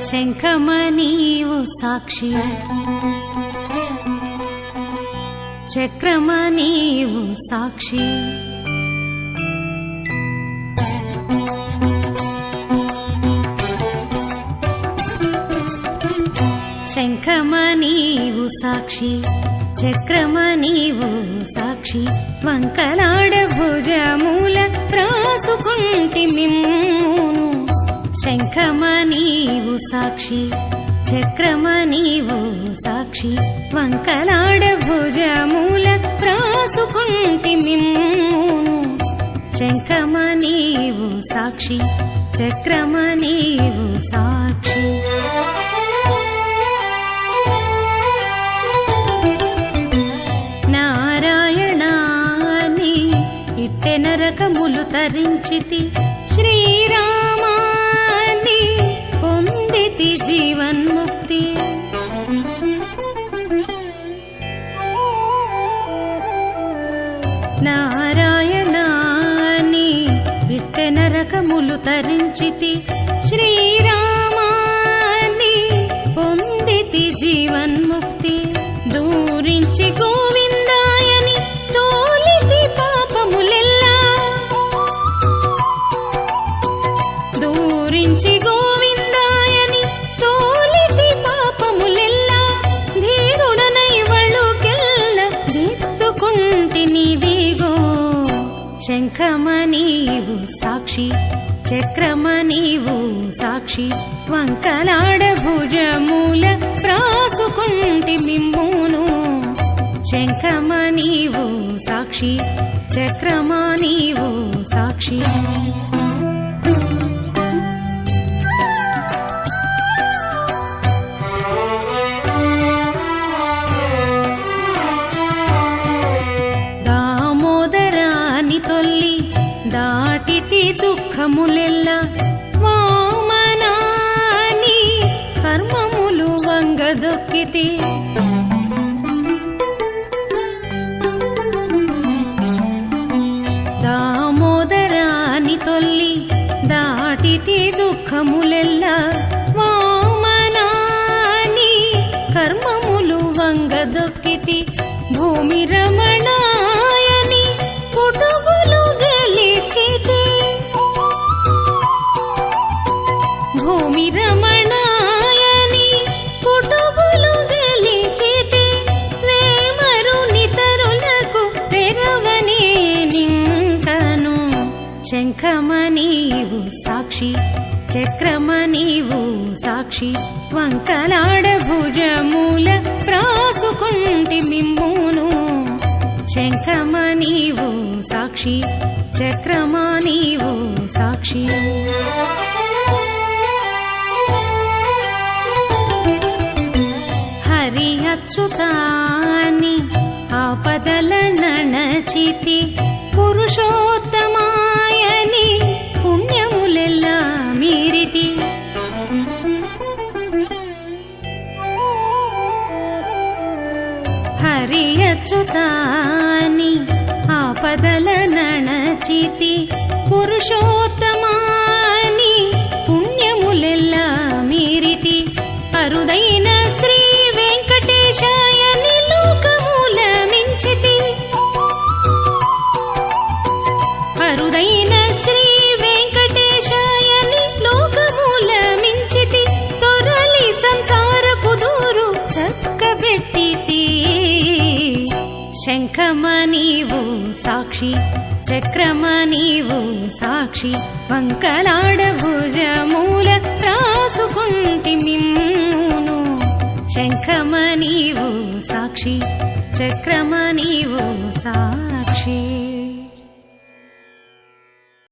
శంఖమ నీవు సాక్షి. చక్రమ నీవు సాక్షి. శంఖమ నీవు సాక్షి చక్రమ నీవు సాక్షి. వంకలాడ భుజమూల రాసుకుంటి మిమ్మును శంఖమ నీవు సాక్షి చక్రమ నీవు సాక్షి వంకలాడ భుజమూల ప్రాసుకుంటి మిమ్మును. శంఖమ నీవు సాక్షి చక్రమ నీవు సాక్షి. నారాయణాని ఇట్టె నరకములు తరించితి శ్రీరామ నరకములు తరించితి. శ్రీరామాని పొందితి జీవన్ముక్తి. దూరించి గోవిందాయని తోలితి పాపములెల్లా. దూరించి శంఖమ నీవు సాక్షి చక్రమ నీవు సాక్షి వంకలాడ భుజమూల ప్రాసుకుంటి మిమ్మును. శంఖమ నీవు సాక్షి చక్రమ నీవు సాక్షి. దుఃఖములెల్ల? వామనాని కర్మములు వంగదొక్కితే. దామోదరాని తొల్లి దాటితే దుఃఖములెల్ల? వామనాని కర్మములు వంగదొక్కితే. భూమి రమణ భూమి రమణాయని పుటుగులు గెలిచితి వేమరు పెరవనే నింకను. శంఖమ సాక్షి చక్రమనీవు సాక్షి వంకలాడ భుజమూల ప్రాసుకుంటి మిమ్మును శంఖమనీవు సాక్షి చక్రమ నీవు సాక్షి. అచ్యుతాని ఆపదల నణచితి పురుషోత్తమాయని పుణ్యములెల్లా మీరితి. హరి అచ్యుతాని ఆపదల నణచితి పురుషోత్తమా శంఖమ నీవు సాక్షి చక్రమ నీవు సాక్షి వంకలాడ భుజమూల రాసుకుంటి మిమ్మును. శంఖమ నీవు సాక్షి చక్రమ నీవు సాక్షి.